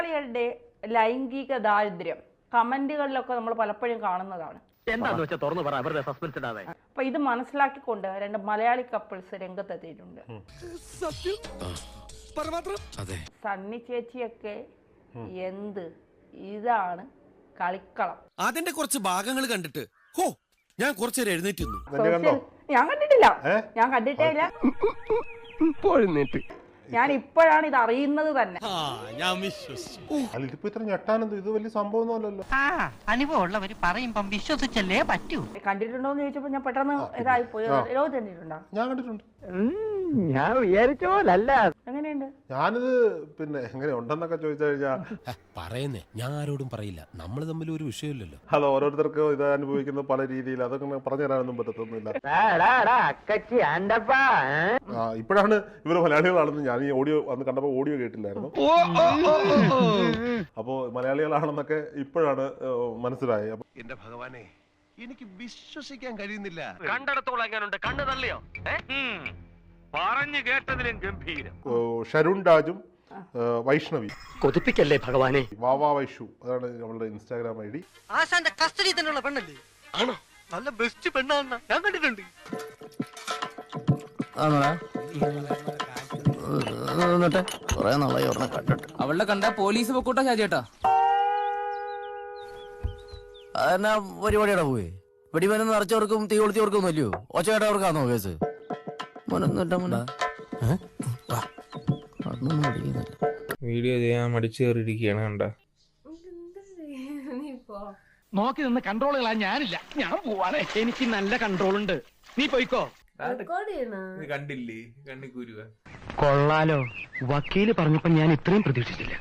മലയാളികളുടെ ലൈംഗിക ദാരിദ്ര്യം കമന്റുകളിലൊക്കെ നമ്മൾ പലപ്പോഴും കാണുന്നതാണ്. എന്താന്ന് വെച്ചാൽ തുറന്നു പറ അവരുടെ സസ്പെൻസ് ഇടാതെ. അപ്പൊ ഇത് മനസ്സിലാക്കിക്കൊണ്ട് രണ്ട് മലയാളി കപ്പിൾസ് രംഗത്തെത്തിയിട്ടുണ്ട്. സണ്ണി ചേച്ചിയൊക്കെ എന്ത് ഇതാണ് കളിക്കളം. അതിന്റെ കുറച്ച് ഭാഗങ്ങൾ കണ്ടിട്ട്. ഹോ ഞാൻ എഴുന്നേറ്റ് നിന്നെ. ഞാൻ കണ്ടിട്ടില്ല? ഞാൻ കണ്ടിട്ടേ ഇല്ല. ഞാൻ ഇപ്പോഴാണ് ഇത് അറിയുന്നത് തന്നെ. ആ ഞാൻ വിശ്വസിച്ചു. അല്ല ഇതിപ്പോ ഇത്ര ഞെട്ടാനെന്ത് ഇത് വലിയ സംഭവം ഒന്നുമല്ലല്ലോ ആ അനുഭവമുള്ളവർ പറയുമ്പം വിശ്വസിച്ചല്ലേ പറ്റൂ? കണ്ടിട്ടുണ്ടോ എന്ന് ചോദിച്ചപ്പോ ഞാൻ പെട്ടെന്ന് ഇതായി പോയി. ലോകത്ത് കണ്ടിട്ടുണ്ടോ? ഞാൻ കണ്ടിട്ടുണ്ട്. ഞാൻ വിചാരിച്ച പോലല്ല. ഞാനിത് പിന്നെ എങ്ങനെ ഉണ്ടെന്നൊക്കെ ചോദിച്ചു കഴിഞ്ഞാൽ പറയുന്നേ ഞാൻ ആരോടും പറയില്ല. നമ്മൾ തമ്മിൽ ഒരു വിഷയമില്ലല്ലോ. അത് ഓരോരുത്തർക്കും ഇത് അനുഭവിക്കുന്ന പല രീതിയിൽ അതൊക്കെ പറഞ്ഞു തരാനൊന്നും പറ്റത്തൊന്നുമില്ല. ആ, ഇപ്പോഴാണ് ഇവർ മലയാളികളാണെന്ന് ഞാൻ ഈ ഓഡിയോ അന്ന് കണ്ടപ്പോൾ ഓഡിയോ കേട്ടില്ലായിരുന്നു. അപ്പോ മലയാളികളാണെന്നൊക്കെ ഇപ്പോഴാണ് ഏഹ്, മനസ്സിലായത് അപ്പൊ എന്റെ ഭഗവാനെ എനിക്ക് വിശ്വസിക്കാൻ കഴിയുന്നില്ല. കണ്ടിടത്തോളം എങ്ങനെയുണ്ട് കണ്ണു തള്ളിയോ? പറഞ്ഞു കേട്ടതിലും ഗംഭീരം. ഏഹ്, ഷരുൺ രാജും വൈഷ്ണവി. കൊതിപ്പിക്കല്ലേ ഭഗവാനെ? വാവാ വൈഷു അതാണ് നമ്മളുടെ ഇൻസ്റ്റാഗ്രാം ഐ ഡി. ആശാന്റെ കസ്റ്റഡി തന്നെയുള്ള പെണ്ണല്ലേ? ആണോ? നല്ല ബെസ്റ്റ് പെണ്ണാണ് ഞാൻ കണ്ടിട്ടുണ്ട്. അവളുടെ കണ്ട പോലീസ് പൊക്കൂട്ടോ ഷാജേട്ടാ അതെന്നാ പരിപാടിയുടെ പോയി? വെടിമരുന്ന് നിറച്ചവർക്കും തീ കൊളുത്തിയവർക്കും ഒന്നുമില്ലയോ? ഒച്ചകേട്ടവർക്കാണോ കേസ്? മോനൊന്നും അതൊന്നും പഠിക്കുന്നില്ല. വീഡിയോ ചെയ്യാൻ മടിച്ചു കയറിയിരിക്കുകയാണ് കണ്ട. നോക്കി നിന്ന് കൺട്രോൾ ഞാനില്ല. ഞാൻ പോവാണേ. എനിക്ക് നല്ല കൺട്രോൾ ഉണ്ട്. നീ പോയിക്കോ? കണ്ടില്ലേ? കണ്ണിക്കൂരുക കൊള്ളാലോ. വക്കീൽ പറഞ്ഞപ്പോ ഞാൻ ഇത്രയും പ്രതീക്ഷിച്ചില്ല.